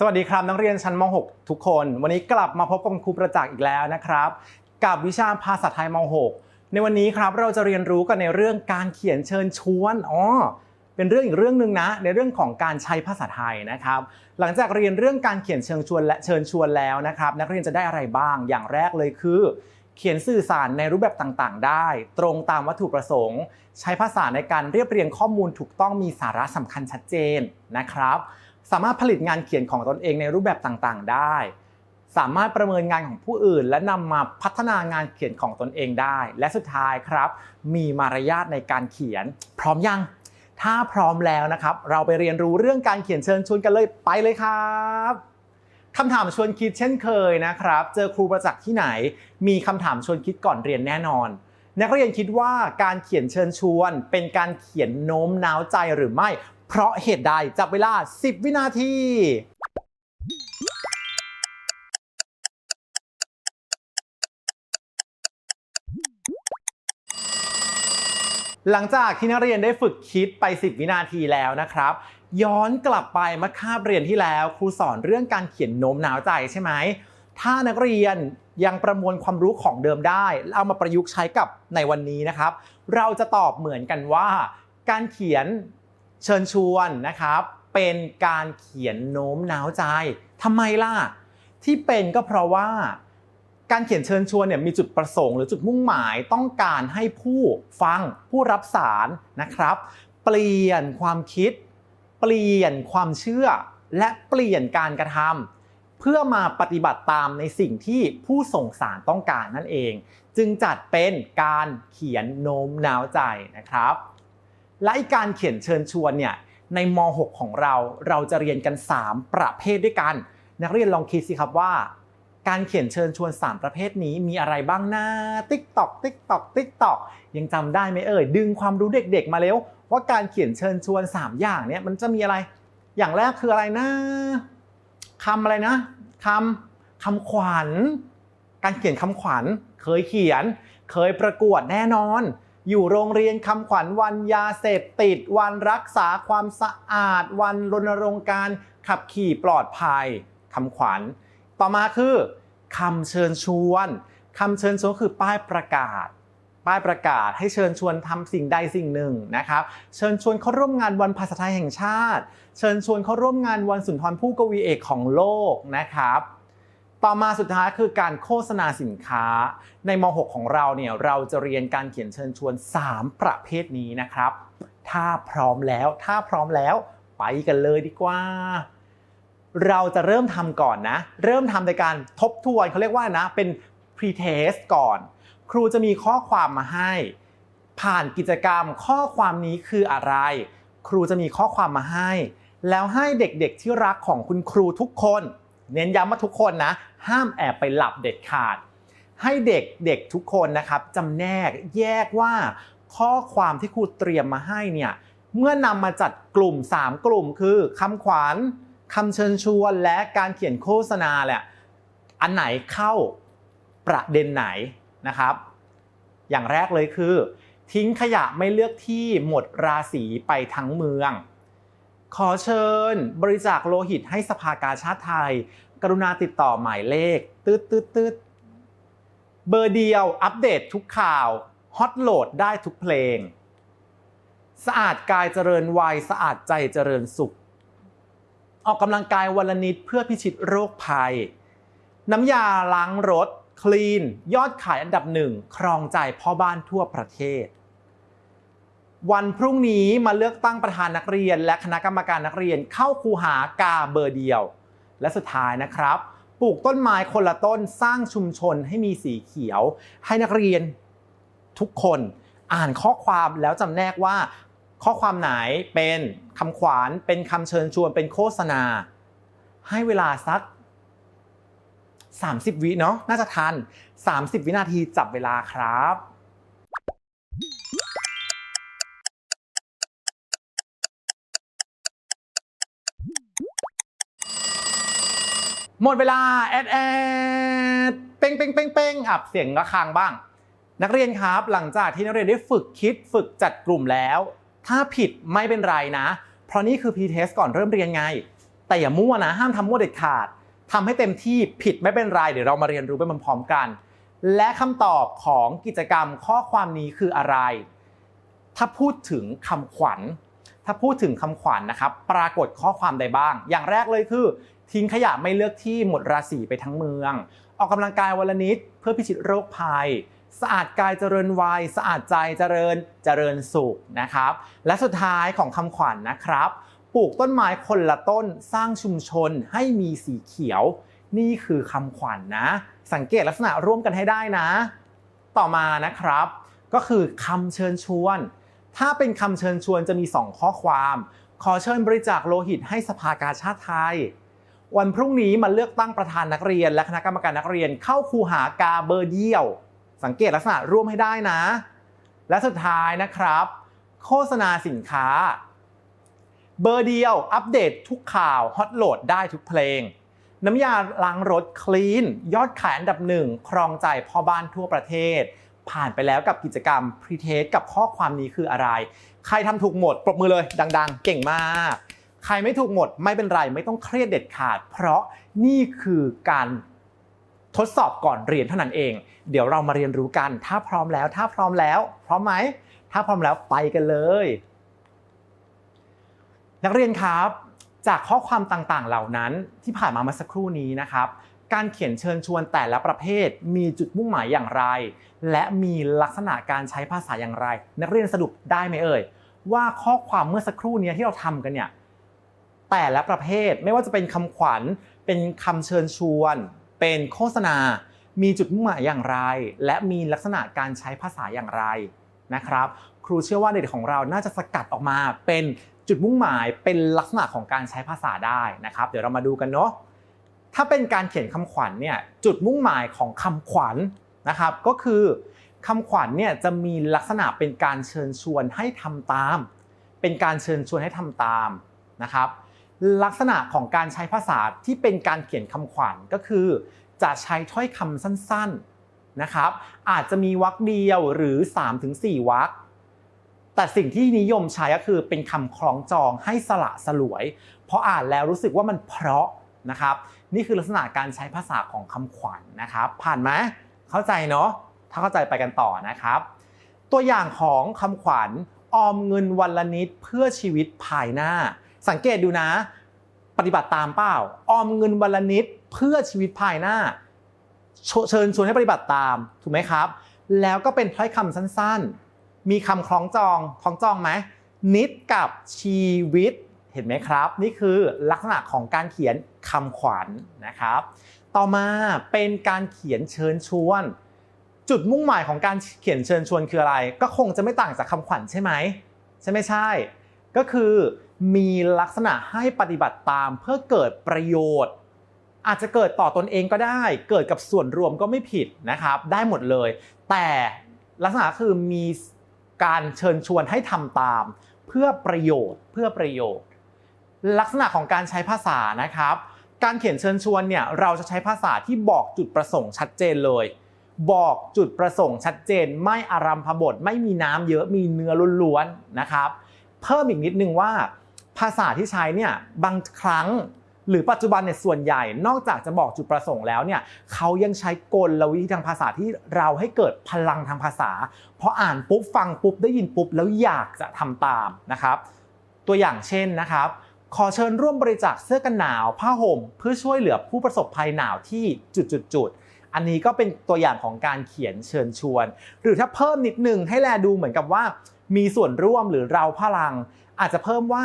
สวัสดีครับนักเรียนชั้นม .6 ทุกคน วันนี้กลับมาพบกับครูประจักษ์อีกแล้วนะครับ กับวิชาภาษาไทยม .6 ในวันนี้ครับเราจะเรียนรู้กันในเรื่องการเขียนเชิญชวนอ๋อเป็นเรื่องอีกเรื่องหนึ่งนะ ในเรื่องของการใช้ภาษาไทยนะครับ หลังจากเรียนเรื่องการเขียนเชิญชวนและเชิญชวนแล้วนะครับ นักเรียนจะได้อะไรบ้าง อย่างแรกเลยคือ เขียนสื่อสารในรูปแบบต่างๆ ได้ ตรงตามวัตถุประสงค์ ใช้ภาษาในการเรียบเรียงข้อมูลถูกต้องมีสาระสำคัญชัดเจนนะครับ สามารถผลิตงานเขียนของตนเองในรูปแบบต่างๆ ได้ สามารถประเมินงานของผู้อื่น และนำมาพัฒนางานเขียนของตนเองได้ และสุดท้ายครับ มีมารยาทในการเขียน พร้อมยัง ถ้าพร้อมแล้วนะครับ เราไปเรียนรู้เรื่องการเขียนเชิญชวนกันเลยไปเลยครับคำถามชวนคิดเช่นเคยนะครับ เจอครูประจักษ์ที่ไหน มีคำถามชวนคิดก่อนเรียนแน่นอน นักเรียนคิดว่าการเขียนเชิญชวน เป็นการเขียนโน้มน้าวใจหรือไม่ เพราะเหตุใดจับเวลา 10 วินาทีหลังจากที่นักเรียนได้ฝึกคิดไป 10 วินาทีแล้วนะครับ ย้อนกลับไปมื่อคาบเรียนที่แล้วครูสอนเรื่องการเขียนโน้มน้าวใจใช่ไหม ถ้านักเรียนยังประมวลความรู้ของเดิมได้เอามาประยุกต์ใช้กับในวันนี้นะครับ เราจะตอบเหมือนกันว่า การเขียน เชิญชวนนะครับเป็นการเขียนโน้มน้าวใจทำไมล่ะ ที่เป็นก็เพราะว่าการเขียนเชิญชวนเนี่ยมีจุดประสงค์หรือจุดมุ่งหมายต้องการให้ผู้ฟังผู้รับสารนะครับ เปลี่ยนความคิด เปลี่ยนความเชื่อ และเปลี่ยนการกระทำเพื่อมาปฏิบัติตามในสิ่งที่ผู้ส่งสารต้องการนั่นเอง จึงจัดเป็นการเขียนโน้มน้าวใจนะครับ และไอการเขียนเชิญชวนเนี่ยในม .6 ของเราเราจะเรียนกัน 3 ประเภทด้วยกัน นักเรียนลองคิดสิครับว่า การเขียนเชิญชวน 3 ประเภทนี้มีอะไรบ้างนะติ๊กตอกติ๊กตอกติ๊กตอกยังจำได้ไหมเอ่ยดึงความรู้เด็กๆ มาเร็วว่าการเขียนเชิญชวน 3 อย่างเนี่ยมันจะมีอะไร อย่างแรกคืออะไรนะคำอะไรนะคำคำขวัญ การเขียนคำขวัญ เคยเขียน เคยประกวดแน่นอน อยู่โรงเรียนคำขวัญวันยาเสพติด วันรักษาความสะอาด วันรณรงค์การขับขี่ปลอดภัยคำขวัญ ต่อมาคือคำเชิญชวนคำเชิญชวนคือป้ายประกาศ ป้ายประกาศให้เชิญชวนทำสิ่งใดสิ่งหนึ่งนะครับ เชิญชวนเข้าร่วมงานวันภาษาไทยแห่งชาติ เชิญชวนเข้าร่วมงานวันสุนทรภู่กวีเอกของโลกนะครับ ต่อมาสุดท้ายคือการโฆษณาสินค้า ในม .6 ของเราเนี่ยเราจะเรียนการเขียนเชิญชวน 3 ประเภทนี้นะครับ ถ้าพร้อมแล้วถ้าพร้อมแล้วไปกันเลยดีกว่า เราจะเริ่มทำก่อนนะ เริ่มทำในการทบทวนเขาเรียกว่านะเป็น pre-test ก่อน ครูจะมีข้อความมาให้ ผ่านกิจกรรมข้อความนี้คืออะไร ครูจะมีข้อความมาให้ แล้วให้เด็กๆที่รักของคุณครูทุกคน เน้นย้ำว่าทุกคนนะ ห้ามแอบไปหลับเด็ดขาด ให้เด็กเด็กทุกคนนะครับจำแนกแยกว่าข้อความที่ครูเตรียมมาให้เนี่ยเมื่อนำมาจัดกลุ่ม 3 กลุ่มคือคำขวัญคำเชิญชวนและการเขียนโฆษณาแหละอันไหนเข้าประเด็นไหนนะครับ อย่างแรกเลยคือ ทิ้งขยะไม่เลือกที่หมดราศีไปทั้งเมือง ขอเชิญบริจาคโลหิตให้สภากาชาติไทย กรุณาติดต่อหมายเลขตืดตืดตืดเบอร์เดียวอัปเดตทุกข่าว ฮอตโหลดได้ทุกเพลง สะอาดกายเจริญวัยสะอาดใจเจริญสุข ออกกำลังกายวันละนิดเพื่อพิชิตโรคภัย น้ำยาล้างรถ คลีน ยอดขายอันดับหนึ่งครองใจพ่อบ้านทั่วประเทศ วันพรุ่งนี้มาเลือกตั้งประธานนักเรียน และคณะกรรมการนักเรียนเข้าคูหากาเบอร์เดียว และสุดท้ายนะครับ ปลูกต้นไม้คนละต้นสร้างชุมชนให้มีสีเขียว ให้นักเรียนทุกคนอ่านข้อความแล้วจำแนกว่า ข้อความไหนเป็นคำขวานเป็นคำเชิญชวนเป็นโฆษณา ให้เวลาสัก 30 วิเนาะน่าจะทัน 30 วินาทีจับเวลาครับ หมดเวลาแอดแอดเป้งเป้งเป้งเป้งอับเสียงระฆังบ้าง นักเรียนครับหลังจากที่นักเรียนได้ฝึกคิดฝึกจัดกลุ่มแล้ว ถ้าผิดไม่เป็นไรนะ เพราะนี่คือ p-test ก่อนเริ่มเรียนไง แต่อย่ามั่วนะ ห้ามทำมั่วเด็ดขาดทำให้เต็มที่ผิดไม่เป็นไรเดี๋ยวเรามาเรียนรู้ไปพร้อมๆกัน และคำตอบของกิจกรรมข้อความนี้คืออะไร ถ้าพูดถึงคำขวัญ ถ้าพูดถึงคำขวัญนะครับ ปรากฏข้อความใดบ้าง อย่างแรกเลยคือ ทิ้งขยะไม่เลือกที่หมดราศีไปทั้งเมือง ออกกำลังกายวันละนิดเพื่อพิชิตโรคภัย สะอาดกายเจริญวัย สะอาดใจเจริญเจริญสุขนะครับ และสุดท้ายของคำขวัญนนะครับ ปลูกต้นไม้คนละต้นสร้างชุมชนให้มีสีเขียว นี่คือคำขวัญนะสังเกตลักษณะร่วมกันให้ได้นะ ต่อมานะครับ ก็คือคำเชิญชวน ถ้าเป็นคำเชิญชวนจะมี 2 ข้อความ ขอเชิญบริจาคโลหิตให้สภากาชาติไทย วันพรุ่งนี้มาเลือกตั้งประธานนักเรียน และคณะกรรมการนักเรียนเข้าคูหากาเบอร์เดียว สังเกตลักษณะร่วมให้ได้นะ และสุดท้ายนะครับ โฆษณาสินค้า เบอร์เดียว อัปเดตทุกข่าวฮอตโหลดได้ทุกเพลง น้ำยาล้างรถคลีนยอดขายอันดับหนึ่งครองใจพ่อบ้านทั่วประเทศ ผ่านไปแล้วกับกิจกรรมพรีเทสกับข้อความนี้คืออะไร ใครทำถูกหมด ปรบมือเลยดัง ๆ เก่งมาก ใครไม่ถูกหมดไม่เป็นไรไม่ต้องเครียดเด็ดขาด เพราะนี่คือการทดสอบก่อนเรียนเท่านั้นเอง เดี๋ยวเรามาเรียนรู้กัน ถ้าพร้อมแล้ว ถ้าพร้อมแล้ว พร้อมไหม ถ้าพร้อมแล้วไปกันเลย นักเรียนครับ จากข้อความต่างๆ เหล่านั้นที่ผ่านมาเมื่อสักครู่นี้นะครับ การเขียนเชิญชวนแต่ละประเภท มีจุดมุ่งหมายอย่างไร และมีลักษณะการใช้ภาษาอย่างไร นักเรียนสรุปได้ไหมเอ่ย ว่าข้อความเมื่อสักครู่นี้ที่เราทำกันเนี่ยแต่ละประเภทไม่ว่าจะเป็นคำขวัญ เป็นคำเชิญชวน เป็นโฆษณา มีจุดมุ่งหมายอย่างไร และมีลักษณะการใช้ภาษาอย่างไรนะครับ ครูเชื่อว่าเด็กของเราน่าจะสกัดออกมาเป็นจุดมุ่งหมายเป็นลักษณะของการใช้ภาษาได้นะครับ เดี๋ยวเรามาดูกันเนาะ ถ้าเป็นการเขียนคำขวัญเนี่ยจุดมุ่งหมายของคำขวัญนะครับ ก็คือคำขวัญเนี่ยจะมีลักษณะเป็นการเชิญชวนให้ทำตาม เป็นการเชิญชวนให้ทำตามนะครับ ลักษณะของการใช้ภาษาที่เป็นการเขียนคำขวัญก็คือ จะใช้ถ้อยคำสั้นๆนะครับ อาจจะมีวรรคเดียวหรือ 3-4วรรคแต่สิ่งที่นิยมใช้ก็คือเป็นคำคล้องจองให้สละสลวย เพราะอ่านแล้วรู้สึกว่ามันเพราะ นะครับ นี่คือลักษณะการใช้ภาษาของคำขวัญนนะครับ ผ่านไหมเข้าใจเนาะถ้าเข้าใจไปกันต่อนะครับ ตัวอย่างของคำขวัญออมเงินวันละนิดเพื่อชีวิตภายหน้า สังเกตดูนะ ปฏิบัติตามเปล่าออมเงินวันละนิดเพื่อชีวิตภายหน้า เชิญชวนให้ปฏิบัติตามถูกไหมครับ แล้วก็เป็นถ้อยคำสั้นๆ มีคำคล้องจองคล้องจองไหมนิดกับชีวิต ห็นไหมครับ นี่คือลักษณะของการเขียนคำขวัญนะครับ ต่อมาเป็นการเขียนเชิญชวน จุดมุ่งหมายของการเขียนเชิญชวนคืออะไร ก็คงจะไม่ต่างจากคำขวัญใช่ไหมใช่ไม่ใช่ ก็คือมีลักษณะให้ปฏิบัติตามเพื่อเกิดประโยชน์ อาจจะเกิดต่อตนเองก็ได้ เกิดกับส่วนรวมก็ไม่ผิดนะครับ ได้หมดเลย แต่ลักษณะคือมีการเชิญชวนให้ทำตาม เพื่อประโยชน์ เพื่อประโยชน์ ลักษณะของการใช้ภาษานะครับ การเขียนเชิญชวนเนี่ยเราจะใช้ภาษาที่บอกจุดประสงค์ชัดเจนเลย บอกจุดประสงค์ชัดเจน ไม่อารัมพบทไม่มีน้ำเยอะมีเนื้อล้วนๆนะครับ เพิ่มอีกนิดนึงว่า ภาษาที่ใช้เนี่ยบางครั้งหรือปัจจุบันเนี่ยส่วนใหญ่นอกจากจะบอกจุดประสงค์แล้วเนี่ยเขายังใช้กลวิธีทางภาษาที่เราให้เกิดพลังทางภาษาพออ่านปุ๊บฟังปุ๊บได้ยินปุ๊บแล้วอยากจะทำตามนะครับ ตัวอย่างเช่นนะครับ ขอเชิญร่วมบริจาคเสื้อกันหนาว ผ้าห่ม เพื่อช่วยเหลือผู้ประสบภัยหนาวที่จุดๆๆ อันนี้ก็เป็นตัวอย่างของการเขียนเชิญชวน หรือถ้าเพิ่มนิดนึงให้แลดูเหมือนกับว่า มีส่วนร่วมหรือเราพลัง อาจจะเพิ่มว่า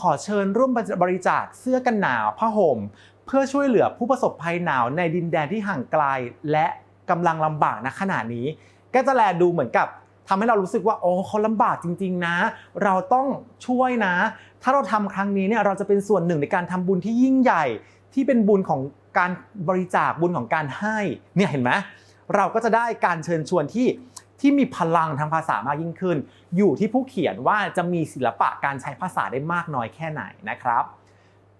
ขอเชิญร่วมบริจาคเสื้อกันหนาว ผ้าห่ม เพื่อช่วยเหลือผู้ประสบภัยหนาวในดินแดนที่ห่างไกล และกำลังลำบากณขณะนี้ ก็จะแลดูเหมือนกับทำให้เรารู้สึกว่าโอ้เขาลำบากจริง ๆ นะ เราต้องช่วยนะ ถ้าเราทำครั้งนี้เนี่ยเราจะเป็นส่วนหนึ่งในการทำบุญที่ยิ่งใหญ่ ที่เป็นบุญของการบริจาคบุญของการให้เนี่ยเห็นไหมเราก็จะได้การเชิญชวนที่ที่มีพลังทางภาษามากยิ่งขึ้น อยู่ที่ผู้เขียนว่าจะมีศิลปะการใช้ภาษาได้มากน้อยแค่ไหนนะครับ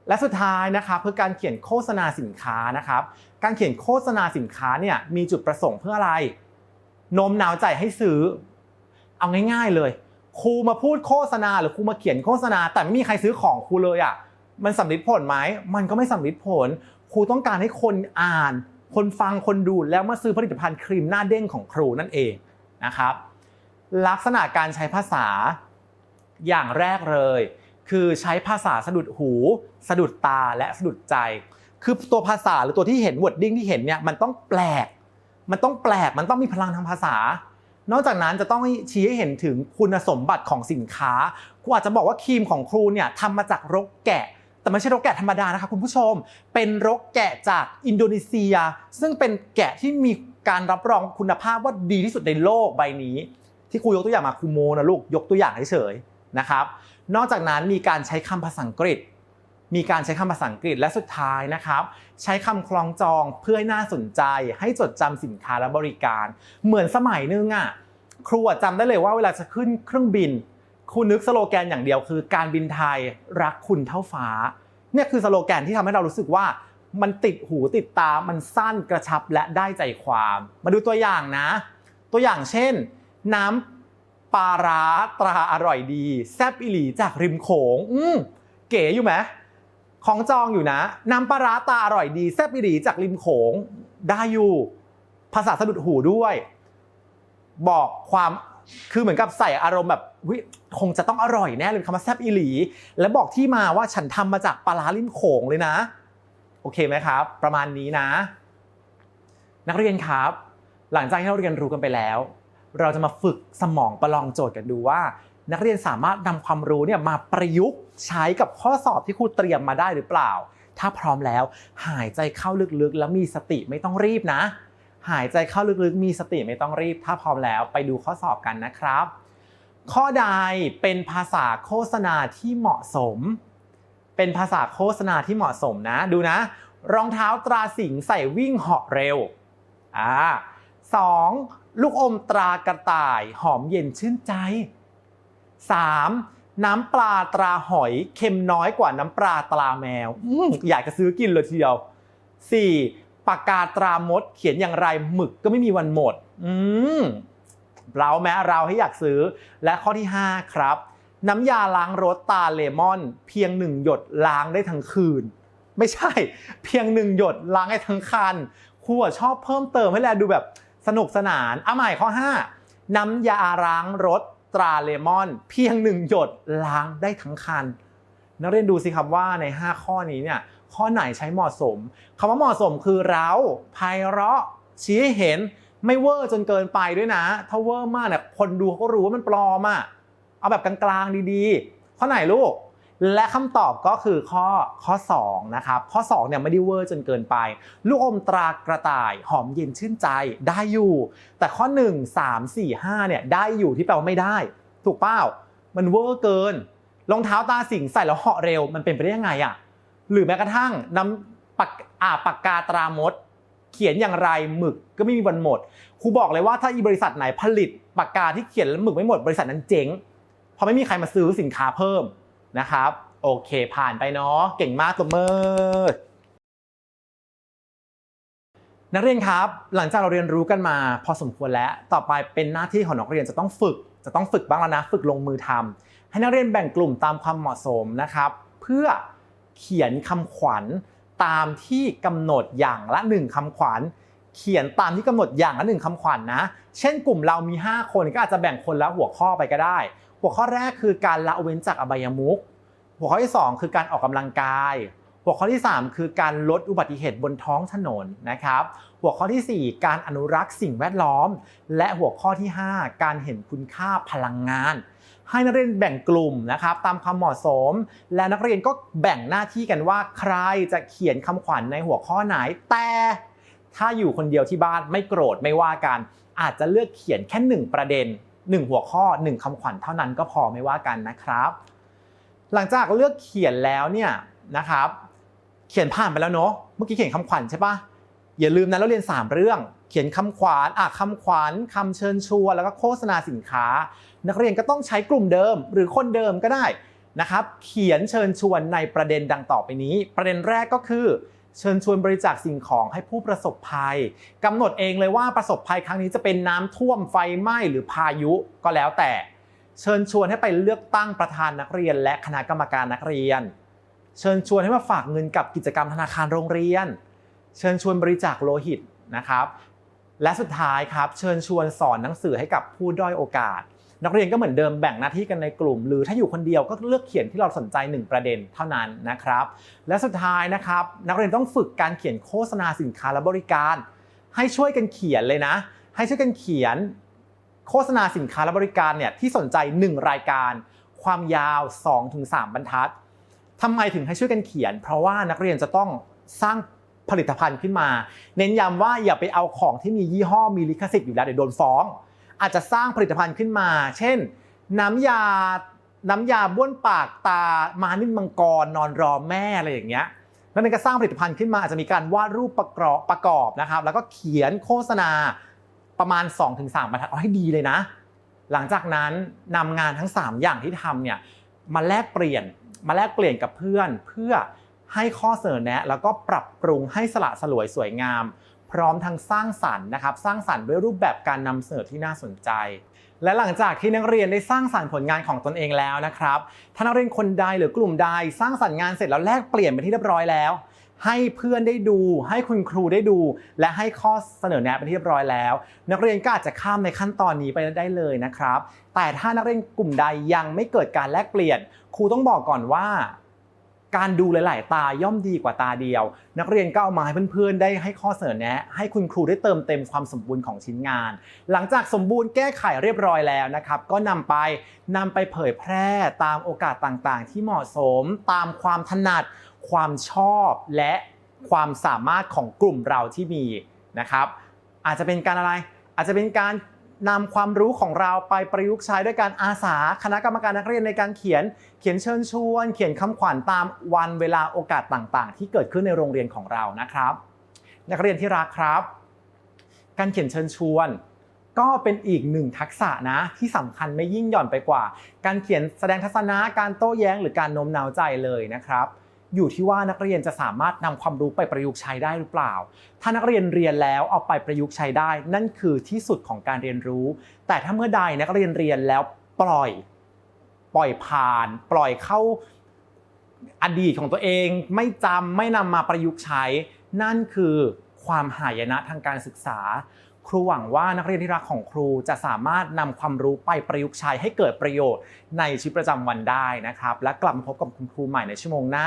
และสุดท้ายนะครับเพื่อการเขียนโฆษณาสินค้านะครับ การเขียนโฆษณาสินค้าเนี่ยมีจุดประสงค์เพื่ออะไรโน้มน้าวใจให้ซื้อ เอาง่าย ๆเลย ครูมาพูดโฆษณา หรือครูมาเขียนโฆษณา แต่ไม่มีใครซื้อของครูเลยอะมันสำลิดผลไหมมันก็ไม่สำลิดผล ครูต้องการให้คนอ่าน คนฟังคนดูแล้วมาซื้อผลิตภัณฑ์ครีมหน้าเด้งของครูนั่นเองนะครับลักษณะการใช้ภาษาอย่างแรกเลย คือใช้ภาษาสะดุดหู สะดุดตาและสะดุดใจ คือตัวภาษาหรือตัวที่เห็นวอดดิ้งที่เห็นเนี่ยมันต้องแปลก มันต้องแปลกมันต้องมีพลังทางภาษา นอกจากนั้นจะต้องชี้ให้เห็นถึงคุณสมบัติของสินค้าครูอาจจะบอกว่าครีมของครูเนี่ยทำมาจากรกแกะ แต่ไม่ใช่รกแกะธรรมดานะคะคุณผู้ชม เป็นรกแกะจากอินโดนีเซีย ซึ่งเป็นแกะที่มีการรับรองคุณภาพว่าดีที่สุดในโลกใบนี้ ที่ครูยกตัวอย่างมาครูโมนะลูกยกตัวอย่างเฉยๆนะครับนอกจากนั้นมีการใช้คำภาษาอังกฤษ มีการใช้คำภาษาอังกฤษและสุดท้ายนะครับ ใช้คำคล้องจองเพื่อให้น่าสนใจ ให้จดจำสินค้าและบริการ เหมือนสมัยนึงอะครูจำได้เลยว่าเวลาจะขึ้นเครื่องบินครูนึกสโลแกนอย่างเดียวคือ การบินไทยรักคุณเท่าฟ้าเนี่ยคือสโลแกนที่ทำให้เรารู้สึกว่ามันติดหูติดตา มันสั้นกระชับและได้ใจความ มาดูตัวอย่างนะ ตัวอย่างเช่น น้ำปลาร้าตราอร่อยดี แซบอิหลีจากริมโขง อืมเก๋อยู่ไหม ของจองอยู่นะ น้ำปลาร้าตาอร่อยดีแซบอิหลีจากริมโขงได้อยู่ ภาษาสะดุดหูด้วย บอกความคือเหมือนกับใส่อารมณ์แบบคงจะต้องอร่อยแน่เลยคำว่าแซบอีหลี และบอกที่มาว่าฉันทำมาจากปลาร้าริมโขงเลยนะ โอเคไหมครับ ประมาณนี้นะ นักเรียนครับ หลังจากที่เราเรียนรู้กันไปแล้ว เราจะมาฝึกสมองประลองโจทย์กันดูว่า นักเรียนสามารถนำความรู้เนี่ยมาประยุกต์ใช้กับข้อสอบที่ครูเตรียมมาได้หรือเปล่า ถ้าพร้อมแล้ว หายใจเข้าลึกๆ แล้วมีสติไม่ต้องรีบนะ หายใจเข้าลึกๆ มีสติไม่ต้องรีบ ถ้าพร้อมแล้วไปดูข้อสอบกันนะครับ ข้อใดเป็นภาษาโฆษณาที่เหมาะสม เป็นภาษาโฆษณาที่เหมาะสมนะ ดูนะ รองเท้าตราสิงใส่วิ่งเหาะเร็วอ่าสองลูกอมตรากระต่ายหอมเย็นชื่นใจ 3. น้ำปลาตราหอยเค็มน้อยกว่าน้ำปลาตราแมวอมอยากจะซื้อกินเลยทีเดียว 4. ปากกาตรามดเขียนอย่างไรหมึกก็ไม่มีวันหมด อืมเราแม้เราให้อยากซื้อและข้อที่ 5 ครับ น้ำยาล้างรถตาเลมอน เพียงหนึ่งหยดล้างได้ทั้งคืน ไม่ใช่ เพียงหนึ่งหยดล้างได้ทั้งคันครูอะชอบเพิ่มเติมให้แลดูแบบสนุกสนานอะใหม่ข้อ 5 น้ำยาล้างรถ ตราเลมอนเพียงหนึ่งหยดล้างได้ทั้งคัน นักเรียนดูสิครับว่าใน 5 ข้อนี้เนี่ยข้อไหนใช้เหมาะสมคำว่าเหมาะสมคือเราไพเราะชี้ให้เห็นไม่เวอร์จนเกินไปด้วยนะ ถ้าเวอร์มากเนี่ยคนดูเขาก็รู้ว่ามันปลอมอะเอาแบบกลางๆดีๆ ข้อไหนลูก และคำตอบก็คือข้อข้อ2นะครับข้อ2เนี่ยไม่ได้เวอร์จนเกินไป ลูกอมตรากระต่ายหอมเย็นชื่นใจได้อยู่ แต่ข้อ 1 3 4 5เนี่ยได้อยู่ที่แปลว่าไม่ได้ ถูกเปล่ามันเวอร์เกินรองเท้าตาสิงใส่แล้วเหาะเร็วมันเป็นไปได้ยังไงอะหรือแม้กระทั่งน้ำปากอ่าปากกาตรามด เขียนอย่างไรหมึกก็ไม่มีวันหมดครูบอกเลยว่าถ้าอีบริษัทไหนผลิตปากกาที่เขียนแล้วหมึกไม่หมดบริษัทนั้นเจ๊งเพราะไม่มีใครมาซื้อสินค้าเพิ่ม นะครับ โอเคผ่านไปเนาะเก่งมากตัวเมอนักเรียนครับ หลังจากเราเรียนรู้กันมา พอสมควรแล้วต่อไปเป็นหน้าที่ของนักเรียนจะต้องฝึก จะต้องฝึกบ้างแล้วนะ ฝึกลงมือทำให้นักเรียนแบ่งกลุ่มตามความเหมาะสมนะครับ เพื่อเขียนคำขวัญตามที่กำหนดอย่างละหนึ่งคำขวัญ เขียนตามที่กำหนดอย่างละหนึ่งคำขวัญนะ เช่นกลุ่มเรามี 5 คนก็อาจจะแบ่งคนละหัวข้อไปก็ได้ หัวข้อแรกคือการละเว้นจากอบายมุขหัวข้อที่ 2 คือการออกกำลังกาย หัวข้อที่ 3 คือการลดอุบัติเหตุบนท้องถนนนะครับ หัวข้อทีสี่ 4 การอนุรักษ์สิ่งแวดล้อม และหัวข้อที่ 5 การเห็นคุณค่าพลังงาน ให้นักเรียนแบ่งกลุ่มนะครับตามความเหมาะสม และนักเรียนก็แบ่งหน้าที่กันว่าใครจะเขียนคำขวัญในหัวข้อไหนแต่ถ้าอยู่คนเดียวที่บ้านไม่โกรธไม่ว่ากัน อาจจะเลือกเขียนแค่หนึ่งประเด็น หนึ่งหัวข้อหนึ่งคำขวัญเท่านั้นก็พอไม่ว่ากันนะครับ หลังจากเลือกเขียนแล้วเนี่ยนะครับ เขียนผ่านไปแล้วเนาะเมื่อกี้เขียนคำขวัญใช่ปะอย่าลืมนะเราเรียน 3 เรื่อง เขียนคำขวัญอะคำขวัญคำเชิญชวนแล้วก็โฆษณาสินค้า นักเรียนก็ต้องใช้กลุ่มเดิมหรือคนเดิมก็ได้นะครับ เขียนเชิญชวนในประเด็นดังต่อไปนี้ ประเด็นแรกก็คือ เชิญชวนบริจาคสิ่งของให้ผู้ประสบภัยกำหนดเองเลยว่าประสบภัยครั้งนี้จะเป็นน้ำท่วมไฟไหม้หรือพายุก็แล้วแต่ เชิญชวนให้ไปเลือกตั้งประธานนักเรียน และคณะกรรมการนักเรียน เชิญชวนให้มาฝากเงินกับกิจกรรมธนาคารโรงเรียน เชิญชวนบริจาคโลหิตนะครับ และสุดท้ายครับ เชิญชวนสอนหนังสือให้กับผู้ด้อยโอกาส นักเรียนก็เหมือนเดิมแบ่งหน้าที่กันในกลุ่ม หรือถ้าอยู่คนเดียวก็เลือกเขียนที่เราสนใจ 1 ประเด็นเท่านั้นนะครับ และสุดท้ายนะครับ นักเรียนต้องฝึกการเขียนโฆษณาสินค้าและบริการ ให้ช่วยกันเขียนเลยนะ ให้ช่วยกันเขียน โฆษณาสินค้าและบริการเนี่ยที่สนใจ 1 รายการ ความยาว 2-3 บรรทัดทำไมถึงให้ช่วยกันเขียน เพราะว่านักเรียนจะต้องสร้างผลิตภัณฑ์ขึ้นมา เน้นย้ำว่าอย่าไปเอาของที่มียี่ห้อมีลิขสิทธิ์อยู่แล้วเดี๋ยวโดนฟ้อง อาจจะสร้างผลิตภัณฑ์ขึ้นมา เช่น น้ำยา น้ำยาบ้วนปากตา มานิ่มมังกร นอนรอแม่อะไรอย่างเงี้ยแล้วนั่นก็สร้างผลิตภัณฑ์ขึ้นมาอาจจะมีการวาดรูปประกอบประกอบนะครับ แล้วก็เขียนโฆษณาประมาณ 2-3บรรทัดเอาให้ดีเลยนะ หลังจากนั้นนำงานทั้ง 3 อย่างที่ทำเนี่ยมาแลกเปลี่ยนมาแลกเปลี่ยนกับเพื่อนเพื่อให้ข้อเสนอแนะ แล้วก็ปรับปรุงให้สละสลวยสวยงาม พร้อมทั้งสร้างสรรค์นะครับสร้างสรรค์ด้วยรูปแบบการนำเสนอที่น่าสนใจ และหลังจากที่นักเรียนได้สร้างสรรค์ผลงานของตนเองแล้วนะครับถ้านักเรียนคนใดหรือกลุ่มใดสร้างสรรค์งานเสร็จแล้วแลกเปลี่ยนไปที่เรียบร้อยแล้ว ให้เพื่อนได้ดู ให้คุณครูได้ดู และให้ข้อเสนอแนะเป็นที่เรียบร้อยแล้ว นักเรียนก็อาจจะข้ามในขั้นตอนนี้ไปได้เลยนะครับ แต่ถ้านักเรียนกลุ่มใดยังไม่เกิดการแลกเปลี่ยน ครูต้องบอกก่อนว่า การดูหลาย ๆ ตาย่อมดีกว่าตาเดียว นักเรียนก็เอามาให้เพื่อน ๆ ได้ให้ข้อเสนอแนะ ให้คุณครูได้เติมเต็มความสมบูรณ์ของชิ้นงาน หลังจากสมบูรณ์แก้ไขเรียบร้อยแล้วนะครับ ก็นำไปนำไปเผยแพร่ตามโอกาสต่าง ๆ ที่เหมาะสมตามความถนัด ความชอบและความสามารถของกลุ่มเราที่มีนะครับ อาจจะเป็นการอะไร อาจจะเป็นการ นำความรู้ของเราไปประยุกต์ใช้ด้วยการอาสาคณะกรรมการนักเรียนในการเขียน เขียนเชิญชวน เขียนคำขวัญตามวันเวลาโอกาสต่างๆ ที่เกิดขึ้นในโรงเรียนของเรานะครับ นักเรียนที่รักครับ การเขียนเชิญชวน ก็เป็นอีกหนึ่งทักษะนะที่สำคัญไม่ยิ่งหย่อนไปกว่า การเขียนแสดงทัศนะการโต้แย้งหรือการโน้มน้าวใจเลยนะครับ อยู่ที่ว่านักเรียนจะสามารถนำความรู้ไปประยุกต์ใช้ได้หรือเปล่า ถ้านักเรียนเรียนแล้วเอาไปประยุกต์ใช้ได้ นั่นคือที่สุดของการเรียนรู้ แต่ถ้าเมื่อใดนักเรียนเรียนแล้วปล่อย ปล่อยผ่าน ปล่อยเข้าอดีตของตัวเอง ไม่จำไม่นำมาประยุกต์ใช้ นั่นคือความหายนะทางการศึกษา ครูหวังว่านักเรียนที่รักของครูจะสามารถนำความรู้ไปประยุกต์ใช้ให้เกิดประโยชน์ในชีวิตประจำวันได้นะครับ และกลับมาพบกับคุณครูใหม่ในชั่วโมงหน้า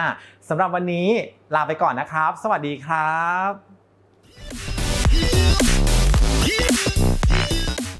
สำหรับวันนี้ลาไปก่อนนะครับ สวัสดีครับ